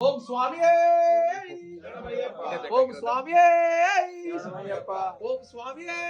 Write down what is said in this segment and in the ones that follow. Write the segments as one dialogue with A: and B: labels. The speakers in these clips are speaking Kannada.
A: ಓಂ ಸ್ವಾಮಿಯೇ ಓಂ ಸ್ವಾಮಿಯೇ ಓಂ ಸ್ವಾಮಿಯೇ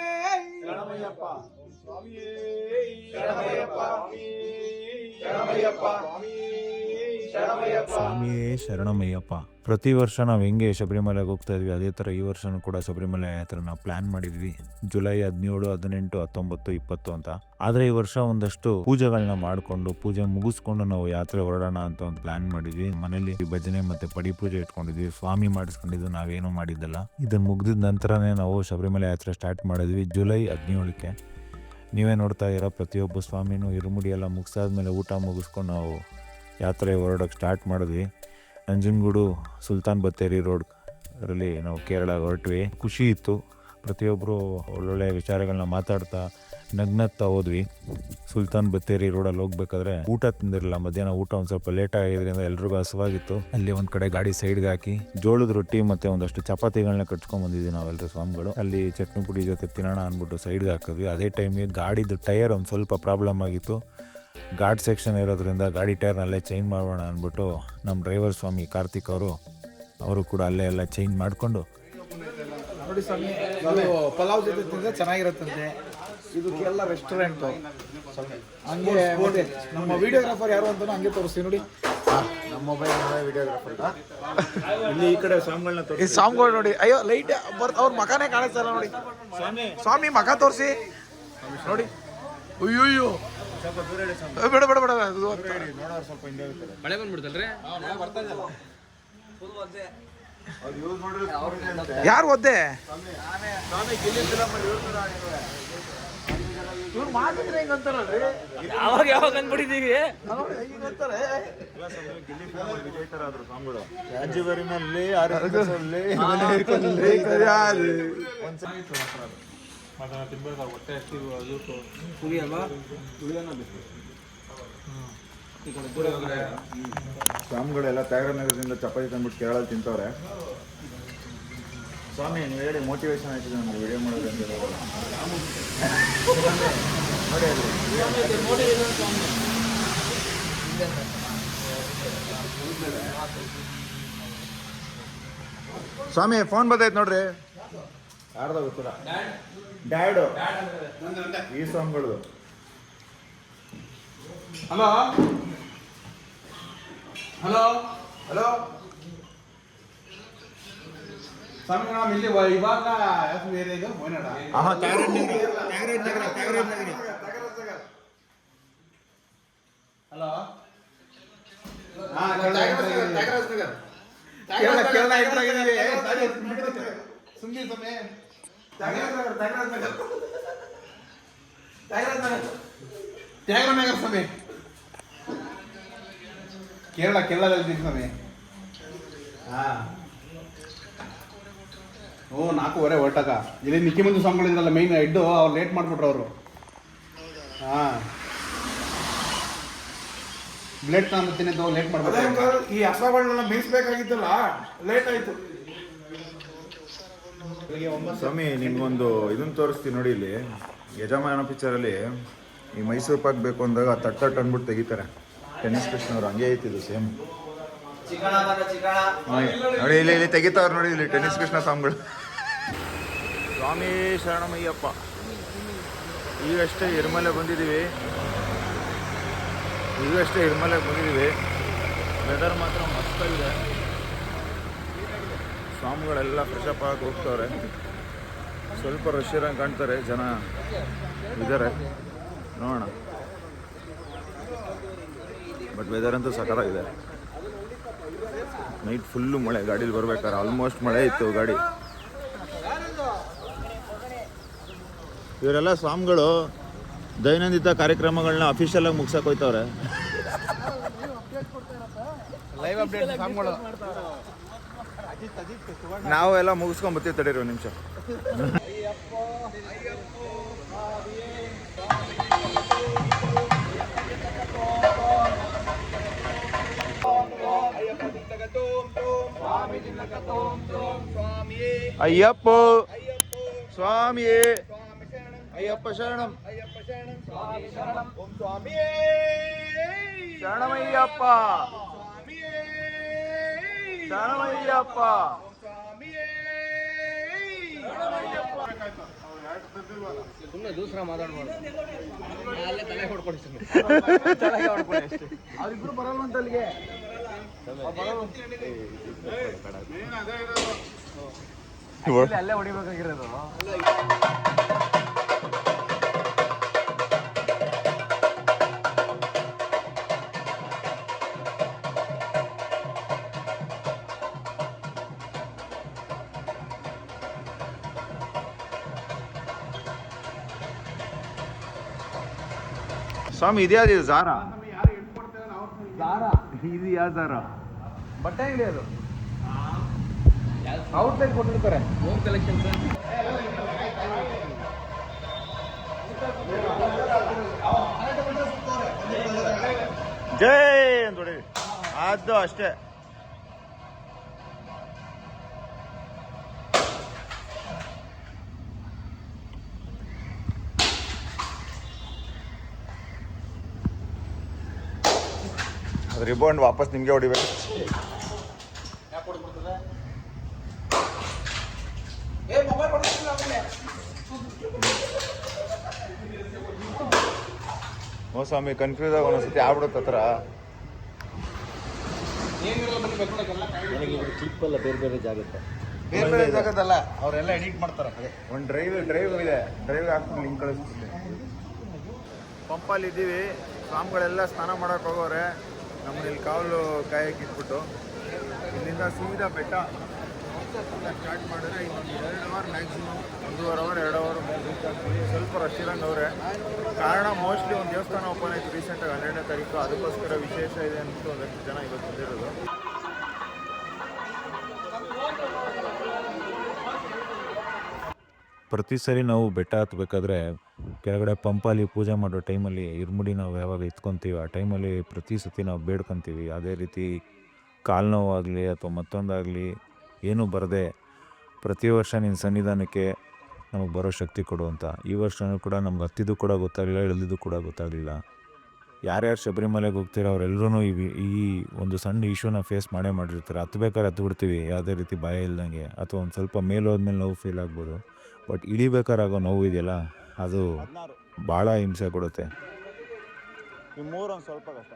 B: ಸ್ವಾಮಿಯೇ ಶರಣಮಯ್ಯಪ್ಪ. ಪ್ರತಿ ವರ್ಷ ನಾವು ಹೆಂಗೆ ಶಬರಿಮಲೆಗೆ ಹೋಗ್ತಾ ಇದ್ವಿ, ಅದೇ ಥರ ಈ ವರ್ಷನೂ ಕೂಡ ಶಬರಿಮಲೆ ಯಾತ್ರೆ ನಾವು ಪ್ಲಾನ್ ಮಾಡಿದ್ವಿ. ಜುಲೈ ಹದಿನೇಳು, ಹದಿನೆಂಟು, ಹತ್ತೊಂಬತ್ತು, ಇಪ್ಪತ್ತು ಅಂತ. ಆದರೆ ಈ ವರ್ಷ ಒಂದಷ್ಟು ಪೂಜೆಗಳನ್ನ ಮಾಡಿಕೊಂಡು, ಪೂಜೆ ಮುಗಿಸ್ಕೊಂಡು ನಾವು ಯಾತ್ರೆ ಹೊರಡೋಣ ಅಂತ ಒಂದು ಪ್ಲಾನ್ ಮಾಡಿದ್ವಿ. ಮನೇಲಿ ಭಜನೆ ಮತ್ತೆ ಪಡಿ ಪೂಜೆ ಇಟ್ಕೊಂಡಿದ್ವಿ. ಸ್ವಾಮಿ ಮಾಡಿಸ್ಕೊಂಡಿದ್ದು ನಾವೇನು ಮಾಡಿದ್ದಲ್ಲ. ಇದನ್ನು ಮುಗಿದ ನಂತರನೇ ನಾವು ಶಬರಿಮಲೆ ಯಾತ್ರೆ ಸ್ಟಾರ್ಟ್ ಮಾಡಿದ್ವಿ ಜುಲೈ ಹದಿನೇಳಕ್ಕೆ. ನೀವೇ ನೋಡ್ತಾ ಇರೋ ಪ್ರತಿಯೊಬ್ಬ ಸ್ವಾಮಿನೂ ಇರುಮುಡಿ ಎಲ್ಲ ಮುಗಿಸಾದ್ಮೇಲೆ ಊಟ ಮುಗಿಸ್ಕೊಂಡು ನಾವು ಯಾತ್ರೆ ಹೊರಡೋಕೆ ಸ್ಟಾರ್ಟ್ ಮಾಡಿದ್ವಿ. ನಂಜನಗೂಡು ಸುಲ್ತಾನ್ ಬತ್ತೇರಿ ರೋಡ್ ಅದರಲ್ಲಿ ನಾವು ಕೇರಳ ಹೊರಟ್ವಿ. ಖುಷಿ ಇತ್ತು. ಪ್ರತಿಯೊಬ್ಬರು ಒಳ್ಳೊಳ್ಳೆ ವಿಚಾರಗಳನ್ನ ಮಾತಾಡ್ತಾ ನಗ್ನಗ್ತಾ ಹೋದ್ವಿ. ಸುಲ್ತಾನ್ ಬತ್ತೇರಿ ರೋಡಲ್ಲಿ ಹೋಗ್ಬೇಕಾದ್ರೆ ಊಟ ತಿಂದಿರಲಿಲ್ಲ. ಮಧ್ಯಾಹ್ನ ಊಟ ಒಂದು ಸ್ವಲ್ಪ ಲೇಟ್ ಆಗಿದ್ರಿಂದ ಎಲ್ರಿಗೂ ಹಸುವಾಗಿತ್ತು. ಅಲ್ಲಿ ಒಂದು ಕಡೆ ಗಾಡಿ ಸೈಡ್ಗೆ ಹಾಕಿ ಜೋಳದ ರೊಟ್ಟಿ ಮತ್ತೆ ಒಂದಷ್ಟು ಚಪಾತಿಗಳನ್ನ ಕಟ್ಕೊಂಡ್ ಬಂದಿದ್ವಿ ನಾವೆಲ್ಲರೂ ಸ್ವಾಮಿಗಳು. ಅಲ್ಲಿ ಚಟ್ನಿ ಪುಡಿ ಜೊತೆ ತಿನ್ನೋಣ ಅಂದ್ಬಿಟ್ಟು ಸೈಡ್ಗೆ ಹಾಕಿದ್ವಿ. ಅದೇ ಟೈಮಿಗೆ ಗಾಡಿದು ಟೈರ್ ಒಂದು ಸ್ವಲ್ಪ ಪ್ರಾಬ್ಲಮ್ ಆಗಿತ್ತು. ಗಾಡ್ ಸೆಕ್ಷನ್ ಇರೋದ್ರಿಂದ ಗಾಡಿ ಟೈರ್ನಲ್ಲೇ ಚೇಂಜ್ ಮಾಡೋಣ ಅಂದ್ಬಿಟ್ಟು ನಮ್ಮ ಡ್ರೈವರ್ ಸ್ವಾಮಿ ಕಾರ್ತಿಕ್ ಅವರು ಅವರು ಕೂಡ ಅಲ್ಲೇ ಎಲ್ಲ ಚೇಂಜ್ ಮಾಡಿಕೊಂಡು.
A: ನೋಡಿ ಸ್ವಾಮಿ ಇದು ಪಲಾವ್ ಜೊತೆ ತಿಂದ್ರೆ ಚೆನ್ನಾಗಿರುತ್ತಂತೆ. ಇದು ಕೇರಳ ರೆಸ್ಟೋರೆಂಟ್ ಹಂಗೆ ನೋಡಿ ನಮ್ಮ ವಿಡಿಯೋಗ್ರಾಫರ್ ಯಾರು ಅಂತ ಹಂಗೆ ತೋರಿಸ್ತೀವಿ ನೋಡಿ.
B: ನಮ್ಮ ಮೊಬೈಲ್ ವಿಡಿಯೋಗ್ರಾಫರ್ ಇಲ್ಲಿ ಈ ಕಡೆ ಸ್ವಾಮಿಗಳನ್ನ
A: ಈ ಸ್ವಾಮಿಗಳು ನೋಡಿ. ಅಯ್ಯೋ ಲೈಟ್ ಬರ್ ಅವ್ರ ಮಖನೇ ಕಾಣಿಸ್ತಲ್ಲ ನೋಡಿ. ಸ್ವಾಮಿ. ಸ್ವಾಮಿ ಮಖ ತೋರಿಸಿ. ನೋಡಿ. ಅಯ್ಯೋ ಅಯ್ಯೋ ಬೇಡ ಬೇಡ ಬೇಡ ಅದು
B: ಸ್ವಲ್ಪ ಹಿಂದೆ
C: ಮಳೆ ಬಂದ್ಬಿಡ್ತಲ್ರಿ?
A: ಯಾರು ಒದ್ದೆ? ಇವ್ರು ಮಾತಿದ್ರೆ
B: ನಗರದಿಂದ ಸ್ವಾಮಿಗಳೆಲ್ಲ ಚಪಾತಿ ತಂದ್ಬಿಟ್ಟು ಕೇರಳಲ್ಲಿ ತಿಂತವ್ರೆ. ಸ್ವಾಮಿ ನೀವು ಹೇಳಿ ಮೋಟಿವೇಶನ್ ಆಯ್ತಿದೆ ನಮ್ಗೆ ವಿಡಿಯೋ ಮಾಡೋದು ಅಂತ ಹೇಳೋದು ನೋಡಿ ಅಲ್ಲಿ. ಸ್ವಾಮಿ ಫೋನ್ ಬಂದೈತೆ ನೋಡ್ರಿ. ಯಾರ್ದ ಗೊತ್ತಿಲ್ಲ? ಡ್ಯಾಡು. ಈ ಸಾಂಗ್ಗಳು
A: ಹಲೋ? ಹಲೋ? ಹಲೋ? ಸ್ವಾಮಿ ನಾವು ಇಲ್ಲಿ ಇವಾಗ ಇದು? ಮೋಯ್ನಾಡ ಹಲೋ? ಸುಮ್ಮನೆ ಸಮಯ ತ್ಯಾಗರಾಜ ಸ್ವಾಮಿ. ಕೇರಳ, ಕೇರಳದಲ್ಲಿ ಸ್ವಾಮಿ. ಹಾ. ಓ ನಾಲ್ಕೂವರೆ ಹೊರಟಾಗ ಇಲ್ಲಿ ನಿಕ್ಕಿ ಮುಂದೆ ಸ್ವಾಮಿಗಳಿದ್ರಲ್ಲ ಮೈನ್ ಹೆಡ್ಡು ಅವ್ರು ಲೇಟ್ ಮಾಡ್ಬಿಟ್ರು ಅವರು. ಹಾಂ. ಬ್ಲೇಡ್ ತಗೊಂಬತ್ತೀನಿ ಅಂತ ಲೇಟ್ ಮಾಡ್ಬಿಟ್ರು.
D: ಈ ಹಸಗಳನ್ನೆಲ್ಲ ಬೀಸ್ಬೇಕಾಗಿತ್ತಲ್ಲ ಲೇಟ್ ಆಯ್ತು.
B: ಸ್ವಾಮಿ, ನಿಮ್ಗೊಂದು ಇದನ್ನು ತೋರಿಸ್ತೀನಿ ನೋಡಿ ಇಲ್ಲಿ. ಯಜಮಾನ ಪಿಕ್ಚರಲ್ಲಿ ಈ ಮೈಸೂರು ಪಾಕ್ ಬೇಕು ಅಂದಾಗ ತಟ್ ತಟ್ ಅಂದ್ಬಿಟ್ಟು ತೆಗಿತಾರೆ. ಟೆನ್ನಿಸ್ ಕೃಷ್ಣವ್ರು, ಹಂಗೆ ಐತಿದು ಸೇಮ್ ನೋಡಿ ಇಲ್ಲಿ ಇಲ್ಲಿ ತೆಗಿತಾವ್ರು ನೋಡಿ ಇಲ್ಲಿ ಟೆನ್ನಿಸ್ ಕೃಷ್ಣ ಸ್ವಾಮಿಗಳು. ಸ್ವಾಮಿ ಶರಣಮಯ್ಯಪ್ಪ, ಈಗಷ್ಟೇ ಇರ್ಮಲೆ ಬಂದಿದ್ದೀವಿ. ಈಗಷ್ಟೇ ಇರ್ಮಲೆ ಬಂದಿದ್ದೀವಿ. ವೆದರ್ ಮಾತ್ರ ಮಸ್ತಾಗಿದೆ ಸ್ವಾಮಿಗಳೆಲ್ಲ ಫ್ರೆಶಪ್ ಆಗಿ ಹೋಗ್ತವ್ರೆ. ಸ್ವಲ್ಪ ರಶ್ ಕಾಣ್ತಾರೆ, ಜನ ಇದ್ದಾರೆ ನೋಡೋಣ. ಬಟ್ ವೆದರ್ ಅಂತೂ ಸಖತ್ತಾಗಿದೆ. ನೈಟ್ ಫುಲ್ಲು ಮಳೆ, ಗಾಡೀಲಿ ಬರ್ಬೇಕಾದ್ರೆ ಆಲ್ಮೋಸ್ಟ್ ಮಳೆ ಇತ್ತು ಗಾಡಿ. ಇವರೆಲ್ಲ ಸ್ವಾಮಿಗಳು ದೈನಂದಿತ ಕಾರ್ಯಕ್ರಮಗಳನ್ನ ಅಫಿಷಿಯಲ್ ಆಗಿ ಮುಗ್ಸಕ್ ಹೋಯ್ತವ್ರೆ.
A: ಲೈವ್ ಅಪ್ಡೇಟ್
B: ನಾವು ಎಲ್ಲ ಮುಗಿಸ್ಕೊಂಡ್ ಬರ್ತೀವಿ ತಡೀರಿ ಒಂದು ನಿಮಿಷ ಅಯ್ಯಪ್ಪ ಸ್ವಾಮಿಯೇ ಅಯ್ಯಪ್ಪ ಶರಣಂ ಶರಣಮಯ್ಯಪ್ಪ
A: ಶರಣಮಯ್ಯಪ್ಪ
C: ಸುಮ್ಮನೆ ದೂಸರ ಮಾತಾಡ್ಬಾರ್ದು. ಅಲ್ಲೇ ತಲೆ ಹೊಡ್ಕೊಡಿ
A: ಅವ್ರಿಬ್ರು ಅಂತ ಅಲ್ಲಿಗೆ. ಅಲ್ಲೇ ಹೊಡಿಬೇಕಾಗಿರೋದು.
B: ಸ್ವಾಮಿ ಇದೇ ಇದು ಝಾರ
A: ದಾರ.
B: ಇದು ಯಾವ ಸಾರ
A: ಬಟ್ಟೆ ಅಂಗಡಿ ಅದು. ಔಟ್ಲೆಟ್ ಕೊಟ್ಟಿರ್ತಾರೆ.
C: ಹೋಮ್ ಕಲೆಕ್ಷನ್
B: ಜೈ ಅಂತ ಅದು ಅಷ್ಟೇ. ರಿಬೌಂಡ್ ವಾಪಸ್ ನಿಮಗೆ ಹೊಡಿಬೇಕು. ಓ ಸ್ವಾಮಿ ಕನ್ಫ್ಯೂಸ್ ಆಗಿ ಒಂದೊಂದ್ಸತಿ ಆಗ್ಬಿಡುತ್ತೆ ಹತ್ರ.
A: ಬೇರೆ ಬೇರೆ ಜಾಗದಲ್ಲ ಅವರೆಲ್ಲ ಎಡಿಟ್ ಮಾಡ್ತಾರೆ
B: ಒಂದು ಡ್ರೈವ್ ಡ್ರೈವ್ ಇದೆ. ಡ್ರೈವ್ ಹಾಕ್ಬಿಟ್ಟು ಲಿಂಕ್ ಕಳಿಸ್ತೀನಿ ಪಂಪಲ್ಲಿ ಇದ್ದೀವಿ. ಸ್ವಾಮಿಗಳೆಲ್ಲ ಸ್ನಾನ ಮಾಡೋಕೆ ಹೋಗೋರೆ. ನಮ್ಮನ್ನ ಇಲ್ಲಿ ಕಾವಲು ಕಾಯಕ್ಕೆ ಇಟ್ಬಿಟ್ಟು ಇಲ್ಲಿಂದ ಸೀದಾ ಬೆಟ್ಟ ಸ್ಟಾರ್ಟ್ ಮಾಡಿದ್ರೆ ಇನ್ನೊಂದು ಎರಡು ಅವರ್ ಮ್ಯಾಕ್ಸಿಮಮ್ ಒಂದೂವರೆ ಅವರ್ ಎರಡು ಅವರ್ ಸ್ವಲ್ಪ ರಶ್ ಇರಂಗೆ ಕಾರಣ ಮೋಸ್ಟ್ಲಿ ಒಂದು ದೇವಸ್ಥಾನ ಓಪನ್ ಆಯಿತು ರೀಸೆಂಟಾಗಿ ಹನ್ನೆರಡನೇ ತಾರೀಕು, ಅದಕ್ಕೋಸ್ಕರ ವಿಶೇಷ ಇದೆ ಅಂತ ಒಂದಷ್ಟು ಜನ ಇವತ್ತು ಬಂದಿರೋದು. ಪ್ರತಿ ಸರಿ ನಾವು ಬೆಟ್ಟ ಹತ್ಬೇಕಾದ್ರೆ ಕೆಳಗಡೆ ಪಂಪಲ್ಲಿ ಪೂಜೆ ಮಾಡೋ ಟೈಮಲ್ಲಿ ಇರ್ಮುಡಿ ನಾವು ಯಾವಾಗ ಎತ್ಕೊತೀವಿ ಆ ಟೈಮಲ್ಲಿ ಪ್ರತಿ ಸತಿ ನಾವು ಬೇಡ್ಕೊತೀವಿ. ಅದೇ ರೀತಿ ಕಾಲು ನೋವಾಗಲಿ ಅಥವಾ ಮತ್ತೊಂದಾಗಲಿ ಏನೂ ಬರದೆ ಪ್ರತಿ ವರ್ಷ ನಿನ್ನ ಸನ್ನಿಧಾನಕ್ಕೆ ನಮಗೆ ಬರೋ ಶಕ್ತಿ ಕೊಡು ಅಂತ. ಈ ವರ್ಷವೂ ಕೂಡ ನಮ್ಗೆ ಹತ್ತಿದ್ದು ಕೂಡ ಗೊತ್ತಾಗಲಿಲ್ಲ, ಇಳಿದಿದ್ದು ಕೂಡ ಗೊತ್ತಾಗಲಿಲ್ಲ. ಯಾರ್ಯಾರು ಶಬರಿಮಲೆಗೆ ಹೋಗ್ತೀರೋ ಅವರೆಲ್ಲರೂ ಈ ಈ ಒಂದು ಸಣ್ಣ ಇಶ್ಯೂನ ಫೇಸ್ ಮಾಡೇ ಮಾಡಿರ್ತಾರೆ. ಹತ್ತು ಬಿಡ್ತೀವಿ ಯಾವುದೇ ರೀತಿ ಭಯ ಇಲ್ಲದಂಗೆ ಅಥವಾ ಒಂದು ಸ್ವಲ್ಪ ಮೇಲೆ ಹೋದ್ಮೇಲೆ ನೋವು ಫೀಲ್ ಆಗ್ಬೋದು. ಬಟ್ ಇಳಿಬೇಕಾರಾಗೋ ಆಗೋ ನೋವು ಇದೆಯಲ್ಲ ಅದು ಭಾಳ ಹಿಂಸೆ ಕೊಡುತ್ತೆ.
D: ಸ್ವಲ್ಪ ಕಷ್ಟ.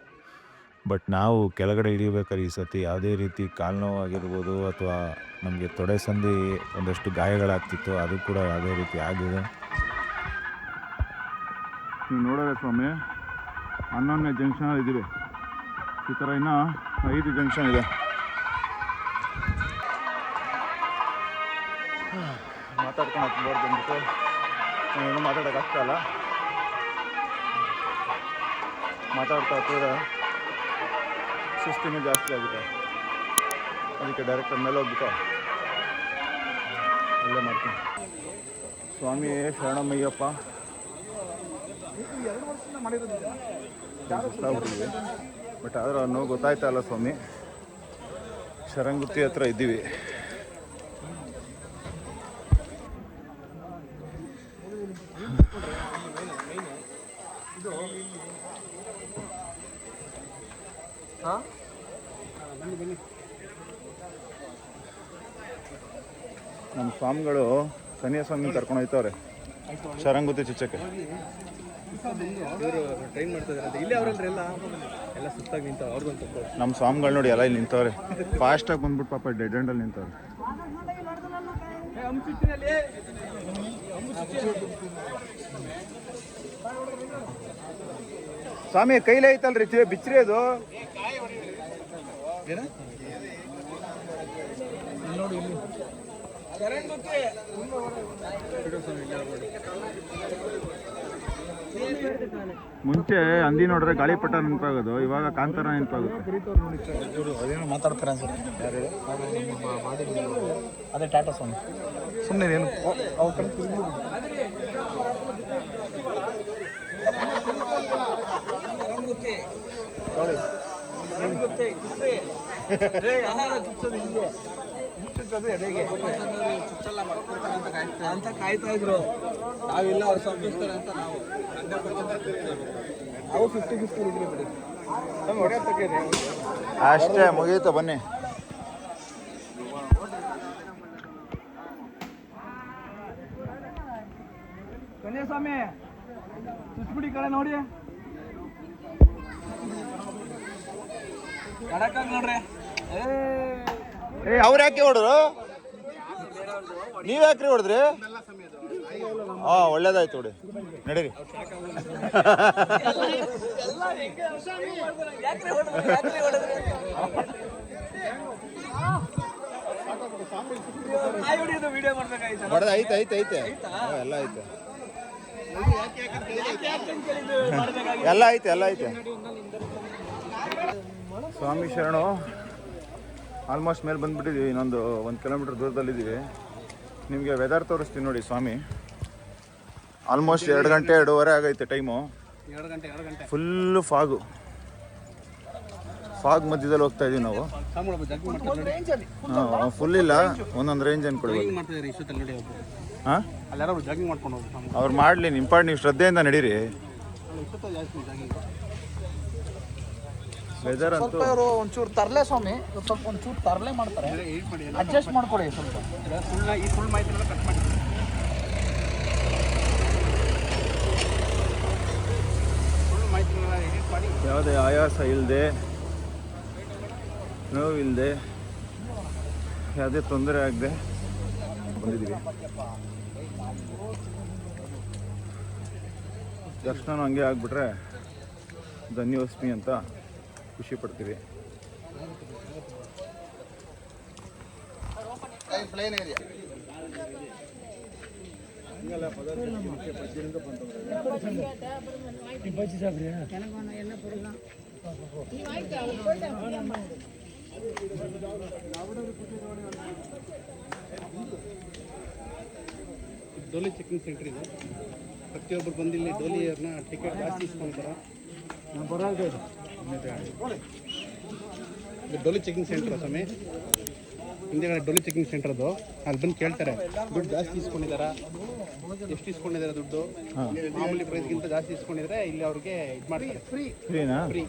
B: ಬಟ್ ನಾವು ಕೆಳಗಡೆ ಇಳಿಬೇಕಾದ್ರೆ ಈ ಸತಿ ಯಾವುದೇ ರೀತಿ ಕಾಲು ನೋವಾಗಿರ್ಬೋದು ಅಥವಾ ನಮಗೆ ತೊಡೆ ಸಂಧಿ ಒಂದಷ್ಟು ಗಾಯಗಳಾಗ್ತಿತ್ತು ಅದು ಕೂಡ ಯಾವುದೇ ರೀತಿ ಆಗಿದೆ.
D: ನೀವು ನೋಡೋದೇ ಸ್ವಾಮಿ ಹನ್ನೊಂದನೇ ಜಂಕ್ಷನ್ ಇದ್ದೀವಿ. ಈ ಥರ ಇನ್ನೂ ಐದು ಜಂಕ್ಷನ್ ಇದೆ. ಮಾತಾಡ್ಕೊಂಡು ಬರ್ದು ಬಂದ್ಬಿಟ್ಟು. ಏನು ಮಾತಾಡೋಕೆ ಮಾತಾಡ್ತಾ ಕೂಡ ಸುಸ್ತಿನೂ ಜಾಸ್ತಿ ಆಗುತ್ತೆ ಅದಕ್ಕೆ ಡೈರೆಕ್ಟ್ ಮೇಲೆ ಹೋಗ್ಬಿಟ್ಟು ಅಲ್ಲೇ ಮಾಡ್ತೀನಿ. ಸ್ವಾಮಿ ಶರಣಮ್ಮಯ್ಯಪ್ಪ. ಬಟ್ ಆದರೂ ಅನ್ನೋ ಗೊತ್ತಾಯ್ತಾ ಅಲ್ಲ ಸ್ವಾಮಿ. ಶರಂಗುತ್ತಿ ಹತ್ರ ಇದ್ದೀವಿ ನಮ್ಮ ಸ್ವಾಮಿಗಳು ಸನ್ಯಾಸ ಸ್ವಾಮಿ ಕರ್ಕೊಂಡು ಹೋಯ್ತವ್ರೆ. ಶರಂಗುತಿ ಚುಚ್ಚಕ್ಕೆ.
B: ನಮ್ಮ ಸ್ವಾಮಿಗಳು ನೋಡಿ ಎಲ್ಲ ಇಲ್ಲಿ ನಿಂತವ್ರೆ. ಫಾಸ್ಟಾಗಿ ಬಂದ್ಬಿಟ್ಟು ಪಾಪ ಡೆಡ್ ಎಂಡಲ್ಲಿ ನಿಂತವ್ರೆ. ಸ್ವಾಮಿ ಕೈಲೇ ಐತಲ್ರಿ ತಿವೆ ಬಿಚ್ಚ್ರಿ ಅದು. ಮುಂಚೆ ಅಂದಿ ನೋಡ್ರೆ ಗಾಳಿಪಟ ನೆನಪಾಗೋದು ಇವಾಗ ಕಾಂತಾರ ನೆನಪಾಗುತ್ತೆ.
A: ಅದೇನೋ ಮಾತಾಡ್ತಾರೆ ಅದೇ ಟಾಟಾ ಸ್ವಾಮಿ ಸುಮ್ಮನೆ ಏನು? ಅವ್ರ अस्टे मुगीत बनी कन्यास्वामी नोड़ी नोड़्री ಏ,
D: ಅವ್ರು ಯಾಕೆ ಹೊಡೆದ್ರು ನೀವ್ ಯಾಕ್ರಿ ಹೊಡೆದ್ರಿ? ಹಾ ಒಳ್ಳೇದಾಯ್ತು ನೋಡಿ ನಡೀರಿ. ಹೊಡೆದ ಐತೆ ಐತೆ ಐತೆ ಎಲ್ಲ ಐತೆ ಎಲ್ಲ ಐತೆ ಎಲ್ಲ ಐತೆ ಸ್ವಾಮಿ ಶರಣು. ಆಲ್ಮೋಸ್ಟ್ ಮೇಲೆ ಬಂದುಬಿಟ್ಟಿದ್ದೀವಿ ಇನ್ನೊಂದು ಒಂದು ಕಿಲೋಮೀಟ್ರ್ ದೂರದಲ್ಲಿದ್ದೀವಿ. ನಿಮಗೆ ವೆದರ್ ತೋರಿಸ್ತೀನಿ ನೋಡಿ ಸ್ವಾಮಿ. ಆಲ್ಮೋಸ್ಟ್ ಎರಡು ಗಂಟೆ ಎರಡೂವರೆ ಆಗೈತೆ ಟೈಮು.
C: ಎರಡು ಗಂಟೆ ಎರಡು ಗಂಟೆ.
D: Full fog. ಫಾಗ್ ಮಧ್ಯದಲ್ಲಿ ಹೋಗ್ತಾ ಇದೀವಿ ನಾವು.
C: ಹಾಂ
D: ಫುಲ್ ಇಲ್ಲ. ಒಂದೊಂದು ರೇಂಜ್
C: ಒಬ್ರು
D: ಹಾಂ? ಅವ್ರು ಮಾಡಲಿ ನಿಮ್ಮ ಪಾಡ್ ನೀವು ಶ್ರದ್ಧೆಯಿಂದ ನಡೀರಿ. ವೆದರ್ ಅಂತೂ
A: ಸ್ವಲ್ಪ ಇವರು ಒಂಚೂರು ತರಲೆ ಸ್ವಾಮಿ ಇವ್ರು ಸ್ವಲ್ಪ ಒಂಚೂರು ತರಲೆ ಮಾಡ್ತಾರೆ. ಅಡ್ಜಸ್ಟ್ ಮಾಡ್ಕೊಡಿ ಸ್ವಲ್ಪ.
C: ಸುಳ್ಳ ಈ ಸುಳ್ಳು ಮಾಹಿತಿನೆಲ್ಲ ಕಟ್ ಮಾಡಿ.
D: ಯಾವುದೇ ಆಯಾಸ ಇಲ್ಲದೆ ನೋವಿಲ್ಲದೆ ಯಾವುದೇ ತೊಂದರೆ ಆಗದೆ ಬಂದಿದ್ದೀವಿ. ದರ್ಶನ ಹಂಗೆ ಆಗಿಬಿಟ್ರೆ ಧನ್ಯೋಸ್ಮಿ ಅಂತ ಖುಷಿ ಪಡ್ತೀವಿ.
C: ಡೋಲಿ ಚೆಕಿಂಗ್ ಸೆಂಟರ್ ಇದು. ಪ್ರತಿಯೊಬ್ಬರು ಬಂದು ಇಲ್ಲಿ ಡೋಲಿಯವ್ರನ್ನ ಟಿಕೆಟ್ ಜಾಸ್ತಿ ಇಸ್ಕೊಂತಾರೆ ಇದು ಡೋಲಿ ಚೆಕಿಂಗ್ ಸೆಂಟರ್ ಸ್ವಾಮಿ. ಹಿಂದೆಗಡೆ ಡೊಲಿ ಚೆಕಿಂಗ್ ಸೆಂಟರ್ ಅದು ಅಲ್ಲಿ ಬಂದು ಕೇಳ್ತಾರೆ ದುಡ್ಡು ಜಾಸ್ತಿ ಇಸ್ಕೊಂಡಿದಾರ? ಎಷ್ಟು ಇಸ್ಕೊಂಡಿದ್ದಾರೆ ದುಡ್ಡು? ಮಾಮೂಲಿ ಪ್ರೈಸ್ಗಿಂತ ಜಾಸ್ತಿ ಇಸ್ಕೊಂಡಿದ್ರೆ ಇಲ್ಲಿ ಅವ್ರಿಗೆ ಇದು ಮಾಡ್ತಾರೆ. ಫ್ರೀ
D: ಫ್ರೀನಾ
C: ಫ್ರೀ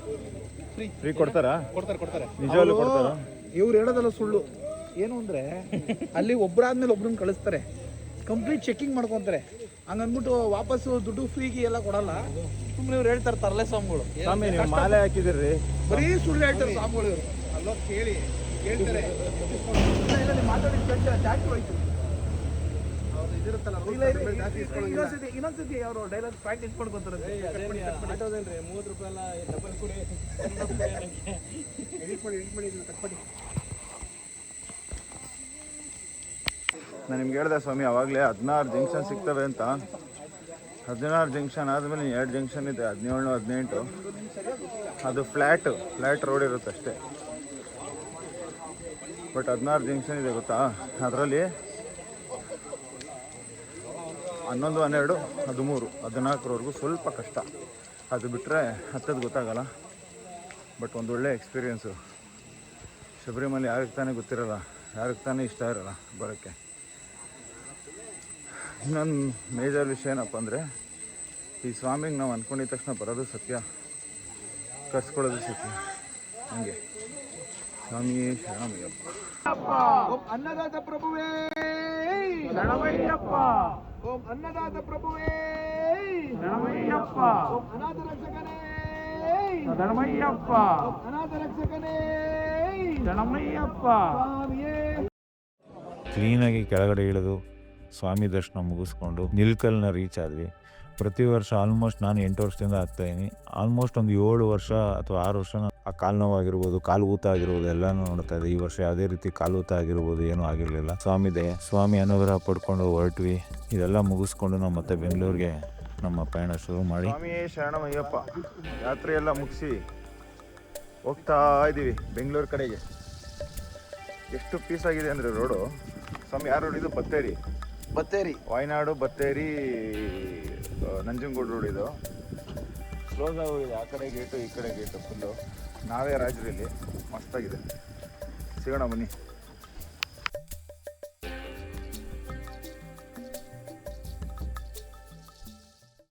C: ಫ್ರೀ
D: ಫ್ರೀ ಕೊಡ್ತಾರಾ?
C: ಕೊಡ್ತಾರೆ ಕೊಡ್ತಾರೆ.
D: ನಿಜವಾಗ್ಲೂ ಕೊಡ್ತಾರಾ?
A: ಇವ್ರು ಹೇಳೋದಲ್ಲ ಸುಳ್ಳು. ಏನು ಅಂದರೆ ಅಲ್ಲಿ ಒಬ್ಬರಾದ್ಮೇಲೆ ಒಬ್ರನ್ನ ಕಳಿಸ್ತಾರೆ. ಕಂಪ್ಲೀಟ್ ಚೆಕಿಂಗ್ ಮಾಡ್ಕೊಂತಾರೆ. ಹಂಗನ್ಬಿಟ್ಟು ವಾಪಸ್ಸು ದುಡ್ಡು ಫ್ರೀಗೆ ಎಲ್ಲ ಕೊಡಲ್ಲ. ಸುಮ್ಮನೆ ಇವ್ರು ಹೇಳ್ತಾರೆ ತರಲೆ ಸ್ವಾಮಿಗಳು.
D: ಸ್ವಾಮಿ ನೀವು ಮಾಲೆ ಹಾಕಿದಿರ್ರಿ.
A: ಬರೀ ಸುಳ್ಳು ಹೇಳ್ತಾರೆ ಸ್ವಾಮಿಗಳು ಇವರು.
C: ಅಲ್ಲೋ ಕೇಳಿ ಕೇಳ್ತಾರೆ.
A: ಮಾತಾಡಿ ಜಾಸ್ತಿ ಹೋಯ್ತು. ಇನ್ನೊಂದ್ಸತಿ ಇನ್ನೊಂದ್ಸತಿ ಅವರು ಡೈಲಾಗ್ ಪ್ರಾಕ್ಟೀಸ್ ಮಾಡ್ಕೊಂತಾರೆ
C: ಮೂವತ್ತು ರೂಪಾಯಿ ಎಲ್ಲ ಡಬಲ್ ಕೊಡಿ. ಎಡಿಟ್ ಮಾಡಿ ಎಡಿಟ್ ಮಾಡಿ ಕಟ್ ಮಾಡಿ.
D: ನಾನು ನಿಮ್ಗೆ ಹೇಳಿದೆ ಸ್ವಾಮಿ, ಅವಾಗಲೇ ಹದಿನಾರು ಜಂಕ್ಷನ್ ಸಿಗ್ತವೆ ಅಂತ. ಹದಿನಾರು ಜಂಕ್ಷನ್ ಆದಮೇಲೆ ಎರಡು ಜಂಕ್ಷನ್ ಇದೆ, ಹದಿನೇಳು, ಹದಿನೆಂಟು. ಅದು ಫ್ಲ್ಯಾಟು, ಫ್ಲ್ಯಾಟ್ ರೋಡ್ ಇರುತ್ತೆ ಅಷ್ಟೇ. ಬಟ್ ಹದಿನಾರು ಜಂಕ್ಷನ್ ಇದೆ ಗೊತ್ತಾ? ಅದರಲ್ಲಿ ಹನ್ನೊಂದು, ಹನ್ನೆರಡು, ಹದಿಮೂರು ಹದಿನಾಲ್ಕರವರೆಗೂ ಸ್ವಲ್ಪ ಕಷ್ಟ. ಅದು ಬಿಟ್ಟರೆ ಹತ್ತದು ಗೊತ್ತಾಗಲ್ಲ. ಬಟ್ ಒಂದು ಒಳ್ಳೆ ಎಕ್ಸ್ಪೀರಿಯೆನ್ಸು. ಶಬರಿಮಲೆ ಯಾರಿಗೆ ತಾನೇ ಗೊತ್ತಿರಲ್ಲ, ಯಾರಿಗೆ ತಾನೇ ಇಷ್ಟ ಇರಲ್ಲ ಬರೋಕ್ಕೆ. ಇನ್ನೊಂದು ಮೇಜರ್ ವಿಷಯ ಏನಪ್ಪ ಅಂದರೆ ಈ ಸ್ವಾಮಿಗೆ ನಾವು ಅಂದ್ಕೊಂಡಿದ ತಕ್ಷಣ ಬರೋದು ಸತ್ಯ. ಕರ್ಸ್ಕೊಳ್ಳೋದು ಸತ್ಯ. ಹಂಗೆ. ಸ್ವಾಮಿ ಶರಣಮಯ್ಯಪ್ಪ
A: ಓಂ ಅನ್ನದಾತ ಪ್ರಭುವೇ! ಶರಣಮಯ್ಯಪ್ಪ! ಓಂ ಅನ್ನದಾತ ಪ್ರಭುವೇ! ಶರಣಮಯ್ಯಪ್ಪ! ಓಂ ಅನಾಥ ರಕ್ಷಕನೇ ಶರಣಮಯ್ಯಪ್ಪ! ಓಂ ಅನಾಥ ರಕ್ಷಕನೇ ಶರಣಮಯ್ಯಪ್ಪ! ಸ್ವಾಮಿಯೇ!
B: ಕ್ಲೀನಾಗಿ ಕೆಳಗಡೆ ಇಳಿದು ಸ್ವಾಮಿ ದರ್ಶನ ಮುಗಿಸ್ಕೊಂಡು ನಿಲ್ಕಲ್ನ ರೀಚ್ ಆದ್ವಿ. ಪ್ರತಿ ವರ್ಷ ಆಲ್ಮೋಸ್ಟ್ ನಾನು ಎಂಟು ವರ್ಷದಿಂದ ಆಗ್ತಾಯಿದ್ದೀನಿ ಆಲ್ಮೋಸ್ಟ್ ಒಂದು ಏಳು ವರ್ಷ ಅಥವಾ ಆರು ವರ್ಷ ಆ ಕಾಲು ನೋವಾಗಿರ್ಬೋದು, ಕಾಲು ಊತ ಆಗಿರ್ಬೋದು, ಎಲ್ಲನೂ ನೋಡ್ತಾ ಇದ್ದೆ. ಈ ವರ್ಷ ಯಾವುದೇ ರೀತಿ ಕಾಲು ಊತ ಆಗಿರ್ಬೋದು, ಏನೂ ಆಗಿರಲಿಲ್ಲ. ಸ್ವಾಮಿ ದಯೆ, ಸ್ವಾಮಿ ಅನುಗ್ರಹ ಪಡ್ಕೊಂಡು ಹೊರಟ್ವಿ. ಇದೆಲ್ಲ ಮುಗಿಸ್ಕೊಂಡು ನಾವು ಮತ್ತೆ ಬೆಂಗಳೂರಿಗೆ ನಮ್ಮ ಪಯಣ ಶುರು ಮಾಡಿ.
D: ಸ್ವಾಮಿಯೇ ಶರಣಮಯ್ಯಪ್ಪ ಯಾತ್ರೆ ಎಲ್ಲ ಮುಗಿಸಿ ಹೋಗ್ತಾ ಇದ್ದೀವಿ ಬೆಂಗಳೂರು ಕಡೆಗೆ. ಎಷ್ಟು ಪೀಸ್ ಆಗಿದೆ ಅಂದರೆ ರೋಡು? ಸ್ವಾಮಿ ಯಾರು ರೋಡ್ ಇದು ಬತ್ತೇರಿ.
A: ಬತ್ತೇರಿ.
D: ವಾಯ್ನಾಡು ಬತ್ತೇರಿ ನಂಜನಗೂಡು ರೋಡ್ ಇದು. ಕ್ಲೋಸ್ ಆಗೋಗಿದೆ, ಆ ಕಡೆ ಗೇಟು ಈ ಕಡೆ ಗೇಟು ಫುಲ್ಲು ನಾವೇ ರಾಜರಲ್ಲಿ ಮಸ್ತಾಗಿದೆ. ಸಿಗೋಣ ಬನ್ನಿ.